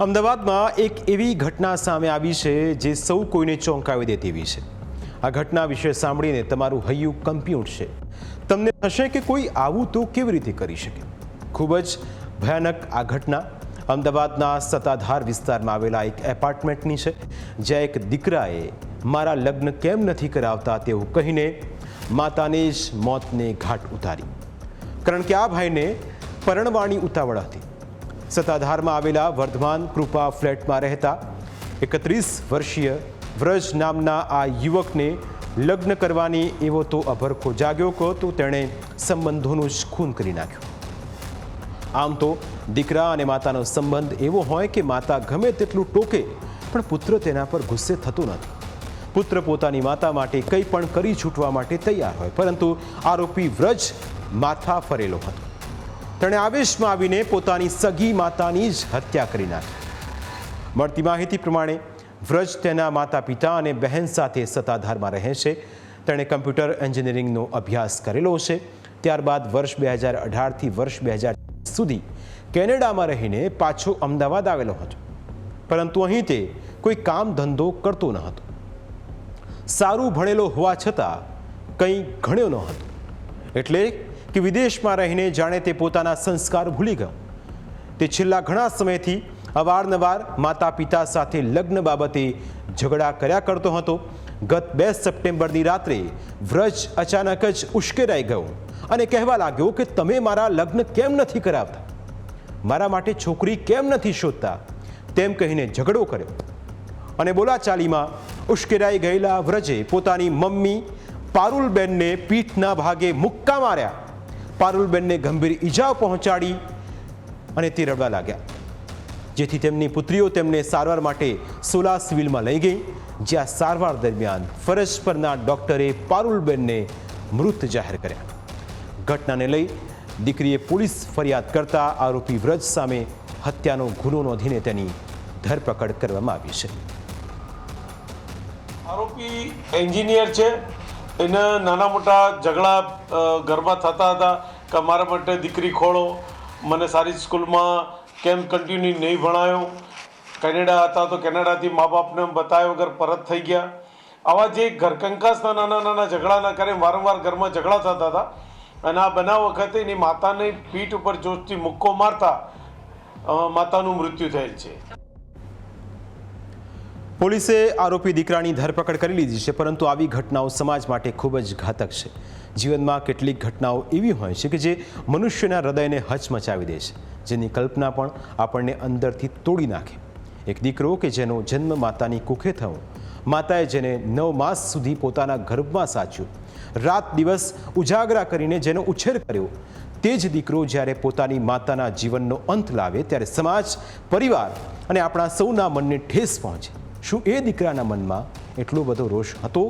અમદાવાદમાં એક એવી ઘટના સામે આવી છે જે સૌ કોઈને ચોંકાવી દેતી તેવી છે. આ ઘટના વિશે સાંભળીને તમારું હૈયું કંપી ઉઠશે તમને થશે કે કોઈ આવું તો કેવી રીતે કરી શકે? ખૂબ જ ભયાનક આ ઘટના. અમદાવાદના સત્તાધાર વિસ્તારમાં આવેલા એક એપાર્ટમેન્ટની છે, જ્યાં એક દીકરાએ મારા લગ્ન કેમ નથી કરાવતા તેવું કહીને માતાને જ મોતને ઘાટ ઉતારી. કારણ કે આ ભાઈને પરણવાની ઉતાવળ હતી. સત્તાધારમાં આવેલા વર્ધમાન કૃપા ફ્લેટમાં રહેતા એકત્રીસ વર્ષીય વ્રજ નામના આ યુવકને લગ્ન કરવાની એવો તો અભરખો જાગ્યો કહો તો તેણે સંબંધોનું જ ખૂન કરી નાખ્યું. આમ તો દીકરા અને માતાનો સંબંધ એવો હોય કે માતા ગમે તેટલું ટોકે, પણ પુત્ર તેના પર ગુસ્સે થતો નથી. પુત્ર પોતાની માતા માટે કંઈ પણ કરી છૂટવા માટે તૈયાર હોય, પરંતુ આરોપી વ્રજ માથા ફરેલો હતો. તેણે આવેશમાં આવીને પોતાની સગી માતાની જ હત્યા કરી નાખી. મળતી માહિતી પ્રમાણે વ્રજ તેના માતા પિતા અને બહેન સાથે સત્તાધારમાં રહે છે. તેણે કમ્પ્યુટર એન્જિનિયરિંગનો અભ્યાસ કરેલો છે. ત્યારબાદ વર્ષ બે હજાર અઢારથી વર્ષ બે હજાર સુધી કેનેડામાં રહીને પાછો અમદાવાદ આવેલો હતો. પરંતુ અહીં તે કોઈ કામ ધંધો કરતો ન હતો. સારું ભણેલો હોવા છતાં કંઈ ઘણ્યો ન હતો. એટલે કે વિદેશમાં રહીને જાણે તે પોતાના સંસ્કાર ભૂલી ગયો. તે છેલ્લા ઘણા સમયથી અવારનવાર માતા પિતા સાથે લગ્ન બાબતે ઝઘડા કર્યા કરતો હતો. ગત બે સપ્ટેમ્બરની રાત્રે વ્રજ અચાનક જ ઉશ્કેરાઈ ગયો અને કહેવા લાગ્યો કે તમે મારા લગ્ન કેમ નથી કરાવતા? મારા માટે છોકરી કેમ નથી શોધતા? તેમ કહીને ઝઘડો કર્યો. અને બોલાચાલીમાં ઉશ્કેરાઈ ગયેલા વ્રજે પોતાની મમ્મી પારુલબેનને પીઠના ભાગે મુક્કા માર્યા. પારુલબેનને ગંભીર ઈજાઓ પહોંચાડી અને તે રડવા લાગ્યા. જેથી તેમની પુત્રીઓ તેમને સારવાર માટે સોલા સિવિલમાં લઈ ગઈ, જ્યાં સારવાર દરમિયાન ફરજ પરના ડોક્ટરે પારુલબેનને મૃત જાહેર કર્યા. ઘટનાને લઈ દીકરીએ પોલીસ ફરિયાદ કરતા આરોપી વ્રજ સામે હત્યાનો ગુનો નોંધીને તેની ધરપકડ કરવામાં આવી છે. આરોપી એન્જિનિયર છે. એને નાના મોટા ઝઘડા ઘરમાં થતા હતા કે મારા માટે દીકરી ખોળો, મને સારી સ્કૂલમાં કેમ કન્ટિન્યુ નહીં ભણાયો? કેનેડા હતા તો કેનેડાથી મા બાપને બતાવ્યા વગર પરત થઈ ગયા. આવા જે ઘરકંકાસના નાના નાના ઝઘડા ના કરે વારંવાર ઘરમાં ઝઘડા થતા હતા. અને આ બનાવ વખતે એની માતાની પીઠ ઉપર જોશથી મુક્કો મારતા માતાનું મૃત્યુ થયેલ છે. પોલીસે આરોપી દીકરાની ધરપકડ કરી લીધી છે, પરંતુ આવી ઘટનાઓ સમાજ માટે ખૂબ જ ઘાતક છે. જીવનમાં કેટલીક ઘટનાઓ એવી હોય છે કે જે મનુષ્યના હૃદયને હચમચાવી દે છે, જેની કલ્પના પણ આપણને અંદરથી તોડી નાખે. એક દીકરો કે જેનો જન્મ માતાની કુખે થયો, માતાએ જેને નવ માસ સુધી પોતાના ગર્ભમાં સાચ્યું, રાત દિવસ ઉજાગરા કરીને જેનો ઉછેર કર્યો, તે જ દીકરો જ્યારે પોતાની માતાના જીવનનો અંત લાવે, ત્યારે સમાજ, પરિવાર અને આપણા સૌના મનને ઠેસ પહોંચે. શું એ દીકરાના મનમાં એટલો બધો રોષ હતો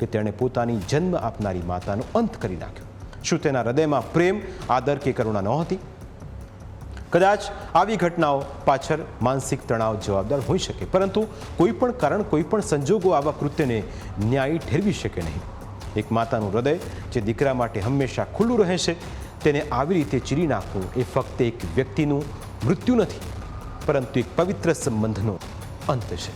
કે તેણે પોતાની જન્મ આપનારી માતાનો અંત કરી નાખ્યો? શું તેના હૃદયમાં પ્રેમ, આદર કે કરુણા નહોતી? કદાચ આવી ઘટનાઓ પાછળ માનસિક તણાવ જવાબદાર હોઈ શકે, પરંતુ કોઈ પણ કારણ, કોઈ પણ સંજોગો આવા કૃત્યને ન્યાયી ઠેરવી શકે નહીં. એક માતાનું હૃદય જે દીકરા માટે હંમેશા ખુલ્લું રહે છે તેને આવી રીતે ચીરી નાખવું એ ફક્ત એક વ્યક્તિનું મૃત્યુ નથી, પરંતુ એક પવિત્ર સંબંધનો અંત છે.